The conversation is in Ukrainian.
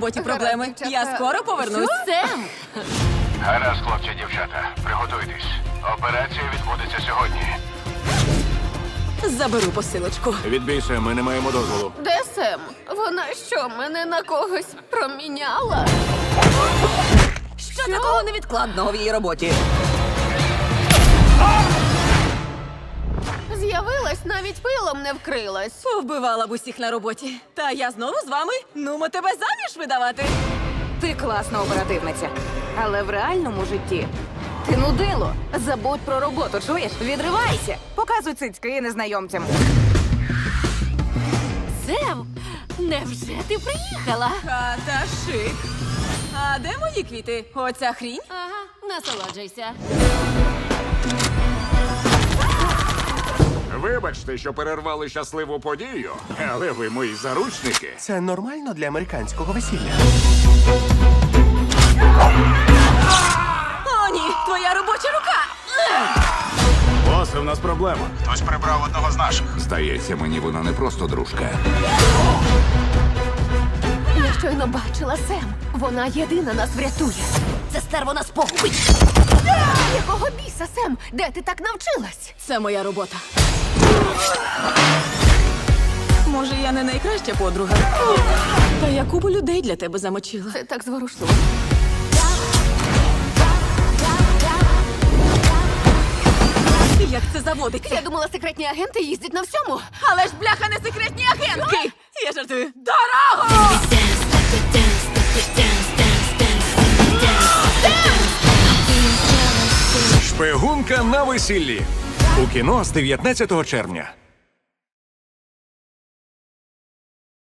роботі проблеми. дівчата. Я скоро повернусь. Сем! Гаразд, хлопці, дівчата, приготуйтесь. Операція відбудеться сьогодні. Заберу посилочку. Відбійся, ми не маємо дозволу. Де Сем? Вона що, мене на когось проміняла? Що такого невідкладного в її роботі? Навіть пилом не вкрилась. Повбивала б усіх на роботі. Та я знову з вами. Нумо тебе заміж видавати. Ти класна оперативниця. Але в реальному житті ти нудило. Забудь про роботу, чуєш? Відривайся. Показуй цицьки незнайомцям. Сем, невже ти приїхала? Хата шик. А де мої квіти? Оця хрінь? Ага, насолоджуйся. Вибачте, що перервали щасливу подію, але ви мої заручники. Це нормально для американського весілля. О, ні, твоя робоча рука! Босе, в нас проблема. Хтось прибрав одного з наших. Здається, мені вона не просто дружка. Щойно бачила Сем. Вона єдина нас врятує. Це стерво нас погубить. Якого біса, Сем? Де ти так навчилась? Це моя робота. Може, я не найкраща подруга. Та я купу людей для тебе замочила. Це так зворушливо. Як це заводить? Я думала, секретні агенти їздять на всьому. Але ж бляха не секретні агентки! Я жартую. Дорогу! Шпигунка на весіллі. У кіно з 19 червня.